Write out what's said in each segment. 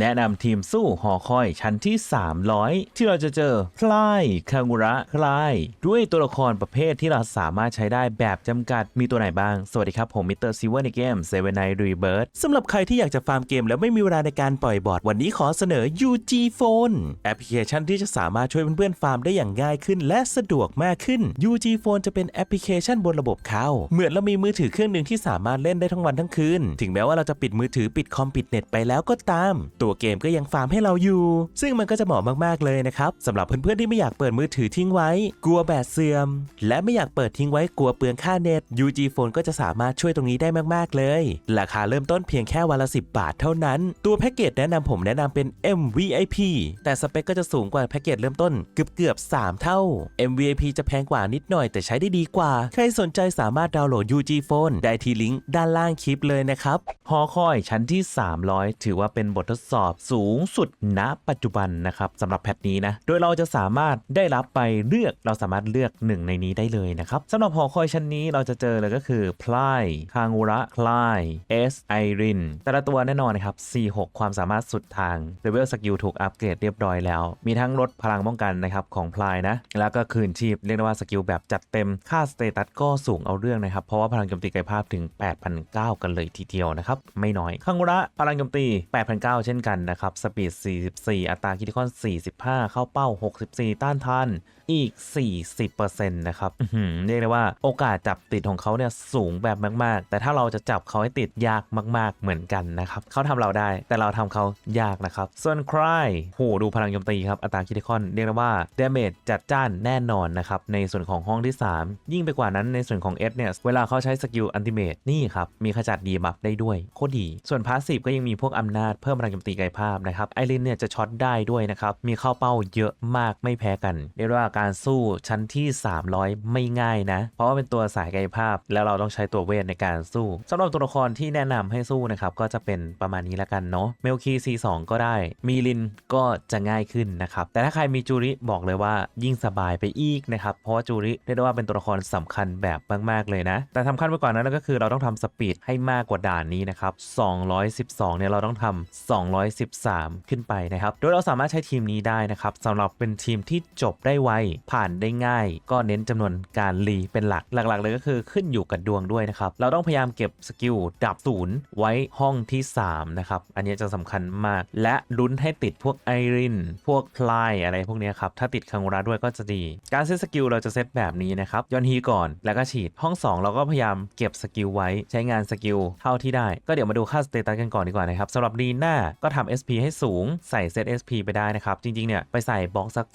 แนะนำทีมสู้หอคอยชั้นที่ 300 ที่เราจะเจอพลายคางูระคลาย ด้วยตัวละครประเภทที่เราสามารถใช้ได้แบบจำกัดมีตัวไหนบ้าง สวัสดีครับ ผมมิสเตอร์ซิเวอร์ในเกมเซเว่นไนรีเบิร์สำหรับใครที่อยากจะฟาร์มเกมแล้วไม่มีเวลาในการปล่อยบอร์ดวันนี้ขอเสนอ UG Phone แอปพลิเคชันที่จะสามารถช่วยเพื่อนๆฟาร์มได้อย่างง่ายขึ้น และสะดวกมากขึ้น UG Phone จะเป็นแอปพลิเคชันบนระบบเขาเหมือนเรามีมือถือเครื่องหนึ่งที่สามารถเล่นได้ทั้งวันทั้งคืน ถึงแม้ว่าเราจะปิดมือถือปิดคอมปิดเน็ตไปแล้วก็ตามตัววเกมก็ยังฟาร์มให้เราอยู่ ซึ่งมันก็จะเหมาะมากๆเลยนะครับสำหรับเพื่อนๆที่ไม่อยากเปิดมือถือทิ้งไว้ กลัวแบตเสื่อม และไม่อยากเปิดทิ้งไว้กลัวเปลืองค่าเน็ต UG Phone ก็จะสามารถช่วยตรงนี้ได้มากๆเลย ราคาเริ่มต้นเพียงแค่วันละ 10 บาทเท่านั้น ตัวแพ็กเกจแนะนำผมแนะนำเป็น MVIP แต่สเปคก็จะสูงกว่าแพ็กเกจเริ่มต้นเกือบเกือบ3 เท่า MVIP จะแพงกว่านิดหน่อยแต่ใช้ได้ดีกว่า ใครสนใจสามารถดาวน์โหลด UG Phone ได้ที่ลิงก์ด้านล่างคลิปเลยนะครับ หอคอยชั้นที่ 300 ถือว่าเป็นบททดสอบสูงสุดณปัจจุบันนะครับสำหรับแพทนี้นะ โดยเราจะสามารถได้รับไปเลือกเราสามารถเลือกหนึ่งในนี้ได้เลยนะครับสำหรับหอคอยชั้นนี้เราจะเจอเลยก็คือพลายคางูระคลายเอสไอรินแต่ละตัวแน่นอนนะครับ C6 ความสามารถสุดทางเลเวลสกิลถูกอัปเกรดเรียบร้อยแล้ว มีทั้งลดพลังป้องกันนะครับของพลายนะ แล้วก็คืนชีพเรียกได้ว่าสกิลแบบจัดเต็มค่าสเตตัสก็สูงเอาเรื่องนะครับ เพราะว่าพลังโจมตีกายภาพถึง 8,900 กันเลยทีเดียวนะครับ ไม่น้อยคังุระพลังโจมตี 8,900 เช่นกันนะครับ สปีด 44 อัตราคิติคอน 45 เข้าเป้า 64 ต้านทานอีก 40%นะครับเรียกได้ว่าโอกาสจับติดของเขาเนี่ยสูงแบบมาก ๆ แต่ถ้าเราจะจับเขาให้ติดยากมาก ๆ เหมือนกันนะครับเขาทำเราได้แต่เราทำเขายากนะครับ ส่วนใครโหดูพลังโจมตีครับ อัตราคิติคอนเรียกได้ว่าเดเมจจัดจ้านแน่นอนนะครับ ในส่วนของห้องที่ 3 ยิ่งไปกว่านั้นในส่วนของ S เนี่ย เวลาเขาใช้สกิลอันติเมตนี่ครับ มีขจัดดีบัฟได้ด้วย โคตรดี ส่วนพาสซีฟก็ยังมีพวกอำนาจเพิ่มพลังโจมตีติกายภาพนะครับไอรินเนี่ยจะช็อตได้ด้วยนะครับ มีเข้าเป้าเยอะมากไม่แพ้กัน เรียกว่าการสู้ชั้นที่ 300 ไม่ง่ายนะ เพราะว่าเป็นตัวสายกายภาพ แล้วเราต้องใช้ตัวเวทในการสู้ สำหรับตัวละครที่แนะนำให้สู้นะครับ ก็จะเป็นประมาณนี้ละกันเนาะเมลคี C2 ก็ได้ มีลินก็จะง่ายขึ้นนะครับ แต่ถ้าใครมีจูริบอกเลยว่ายิ่งสบายไปอีกนะครับ เพราะว่าจูริเรียกว่าเป็นตัวละครสำคัญแบบมากๆเลยนะ แต่สาคัญไปกว่านั้นก็คือเราต้องทำสปีดให้มากกว่าด่านนี้นะครับ212เนี่ยเราต้องทำ2 113 ขึ้นไปนะครับ โดยเราสามารถใช้ทีมนี้ได้นะครับสำหรับเป็นทีมที่จบได้ไว ผ่านได้ง่าย ก็เน้นจำนวนการรีเป็นหลัก หลักๆ เลยก็คือขึ้นอยู่กับดวงด้วยนะครับ เราต้องพยายามเก็บสกิลดับศูนย์ไว้ห้องที่ 3 นะครับ อันนี้จะสำคัญมาก และลุ้นให้ติดพวกไอริน พวกพลายอะไรพวกนี้ครับ ถ้าติดคังราด้วยก็จะดี การเซตสกิลเราจะเซตแบบนี้นะครับย้อนฮีก่อนแล้วก็ฉีดห้อง 2 เราก็พยายามเก็บสกิลไว้ใช้งานสกิลเท่าที่ได้ ก็เดี๋ยวมาดูค่าสเตตัสกันก่อนดีกว่านะครับสำหรับดีหน้าก็ทำ SP ให้สูงใส่เซต SP ไปได้นะครับ จริงๆ เนี่ย ไปใส่บล็อกสัก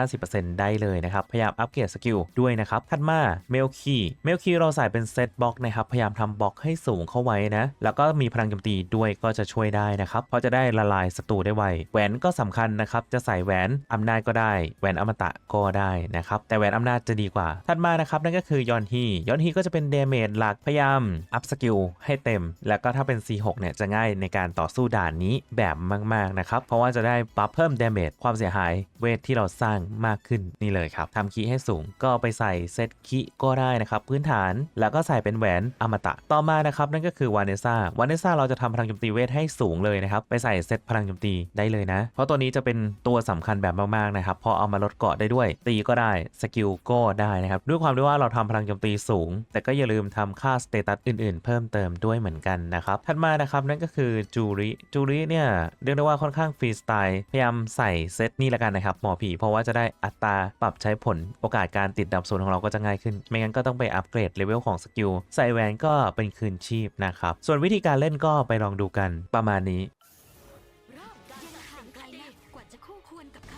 40-50%ได้เลยนะครับ พยายามอัปเกรดสกิลด้วยนะครับ ถัดมาเมลคีเมลคีเราใส่เป็นเซตบล็อกนะครับ พยายามทำบล็อกให้สูงเข้าไว้นะ แล้วก็มีพลังโจมตีด้วยก็จะช่วยได้นะครับ เพราะจะได้ละลายศัตรูได้ไว แหวนก็สำคัญนะครับ จะใส่แหวนอำนาจก็ได้ แหวนอมตะก็ได้นะครับ แต่แหวนอำนาจจะดีกว่า ถัดมานะครับนั่นก็คือยอนฮียอนฮีก็จะเป็นเดเมจหลัก พยายามอัพสกิลให้เต็ม แล้วก็ถ้าเป็น C6 เนี่ยจะง่ายในการต่อสู้ด่านนี้แบบมากๆนะครับ เพราะว่าจะได้บัฟเพิ่มเดเมจความเสียหายเวทที่เราสร้างมากขึ้นนี่เลยครับทำคีให้สูงก็ไปใส่เซตคีก็ได้นะครับพื้นฐานแล้วก็ใส่เป็นแหวนอมตะต่อมานะครับนั่นก็คือวานเนซ่าวานเนซ่าเราจะทำพลังโจมตีเวทให้สูงเลยนะครับไปใส่เซตพลังโจมตีได้เลยนะ เพราะตัวนี้จะเป็นตัวสำคัญแบบมากๆนะครับพอเอามาลดเกาะได้ด้วย ตีก็ได้สกิลก็ได้นะครับด้วยความที่ว่าเราทำพลังโจมตีสูง แต่ก็อย่าลืมทำค่าสเตตัสอื่นๆ เพิ่มเติมด้วยเหมือนกันนะครับถัดมานะครับนั่นก็คือจูริจูริเนี่ยเรียกได้ว่าค่อนข้างฟรีสไตล์พยายามใส่เซตนี่ละกันนะครับหมอผีเพราะว่าจะได้อัตราปรับใช้ผลโอกาสการติดดับศูนย์ของเราก็จะง่ายขึ้น ไม่งั้นก็ต้องไปอัปเกรดเลเวลของสกิลใส่แหวนก็เป็นคืนชีพนะครับส่วนวิธีการเล่นก็ไปลองดูกันประมาณนี้กว่าจะคู่ควรกับค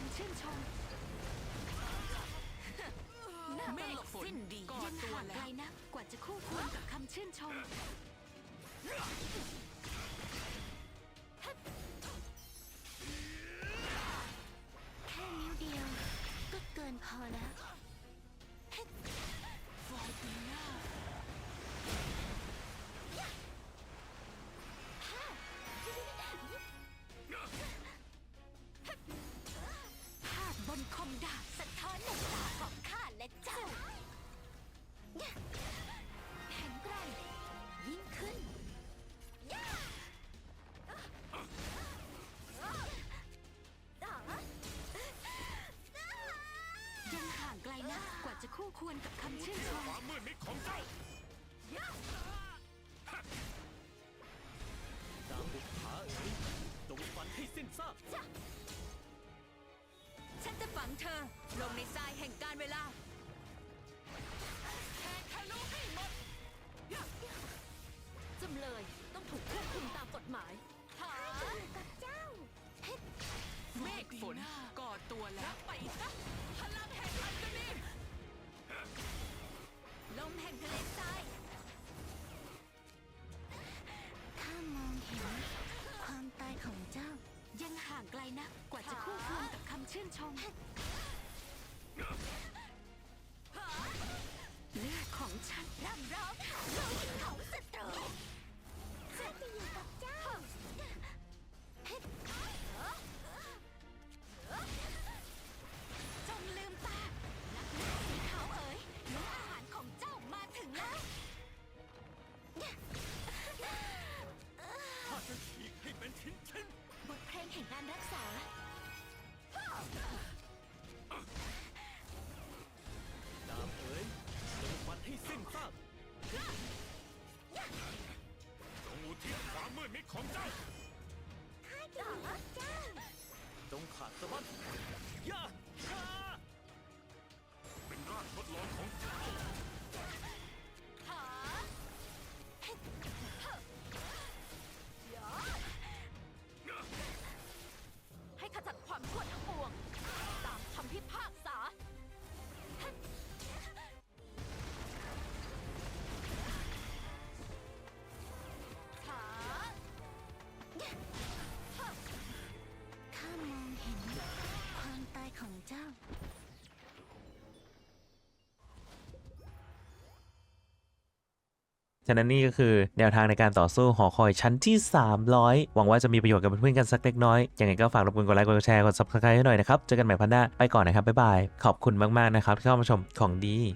ำชื่นชม ก็เกิ ควรกับคำชื่นชมความมืดมิดของเจ้าดาบบุกผาเอ๋ยจงฟันให้สิ้นซากฉันจะฝังเธอ ลงในทรายแห่งการเวลาแทงทะลุให้หมดจำเลยต้องถูกควบคุมตามกฎหมายหากับเจ้า เมฆฝนก่อตัวแล้วไปซะพลังแห่งอัศนี ลมแห่งทะเลทรายข้ามองเห็น ความตายของเจ้า ยังห่างไกลนะกว่าจะคู่ควรกับคำชื่นชมเลือดของฉันร่ำร้องโลหิตของ ศความมืดมิดของเจ้าจงขาดสะบั้นย่าฮ่าเป็นร่างทดลองของเจ้า ฉะนั้นนี่ก็คือแนวทางในการต่อสู้หอคอยชั้นที่ 300 หวังว่าจะมีประโยชน์กับเพื่อนๆกันสักเล็กน้อย ยังไงก็ฝากรบกวนกดไลค์ กดแชร์ กดซับสไครต์ให้หน่อยนะครับ เจอกันใหม่พันหน้า ไปก่อนนะครับ บ๊ายบาย ขอบคุณมากๆนะครับที่เข้ามาชมของดี